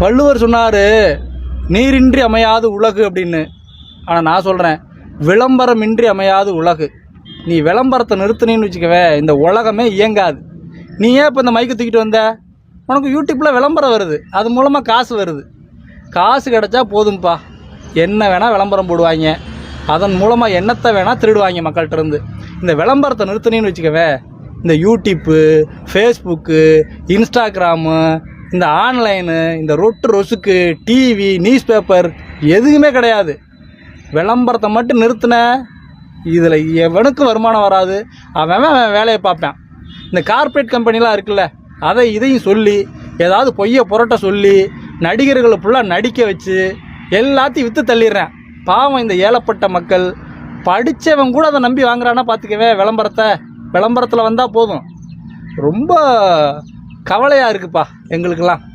வள்ளுவர் சொன்னார் நீரின்றி அமையாது உலகு அப்படின்னு. ஆனால் நான் சொல்கிறேன் விளம்பரமின்றி அமையாது உலகு. நீ விளம்பரத்தை நிறுத்தினேன்னு வச்சுக்கவே இந்த உலகமே இயங்காது. நீ ஏன் இப்போ இந்த மைக்கு தூக்கிட்டு வந்த? உனக்கு யூடியூப்பில் விளம்பரம் வருது. அது மூலமாக காசு வருது. காசு கிடச்சா போதும்ப்பா என்ன வேணால் விளம்பரம் போடுவாங்க. அதன் மூலமாக என்னத்தை வேணால் திருடுவாங்க மக்கள்கிட்டருந்து இந்த விளம்பரத்தை நிறுத்தினேன்னு வச்சுக்கவே இந்த யூடியூப்பு ஃபேஸ்புக்கு இன்ஸ்டாகிராமு இந்த ஆன்லைனு இந்த ரொட்டு ரொசுக்கு டிவி நியூஸ் பேப்பர் எதுவுமே கிடையாது. விளம்பரத்தை மட்டும் நிறுத்தின இதில் எவனுக்கும் வருமானம் வராது. அவன் அவன் அவன் வேலையை பார்ப்பேன். இந்த கார்ப்பரேட் கம்பெனிலாம் இருக்குல்ல அதை இதையும் சொல்லி ஏதாவது பொய்யை புரட்ட சொல்லி நடிகர்களை ஃபுல்லாக நடிக்க வச்சு எல்லாத்தையும் விற்று தள்ளிடுறேன். பாவம் இந்த ஏழப்பட்ட மக்கள். படித்தவன் கூட அதை நம்பி வாங்குறான்னா பார்த்துக்கவே விளம்பரத்தை விளம்பரத்தில் வந்தால் போதும். ரொம்ப கவலையாக இருக்குப்பா எங்களுக்கெல்லாம்?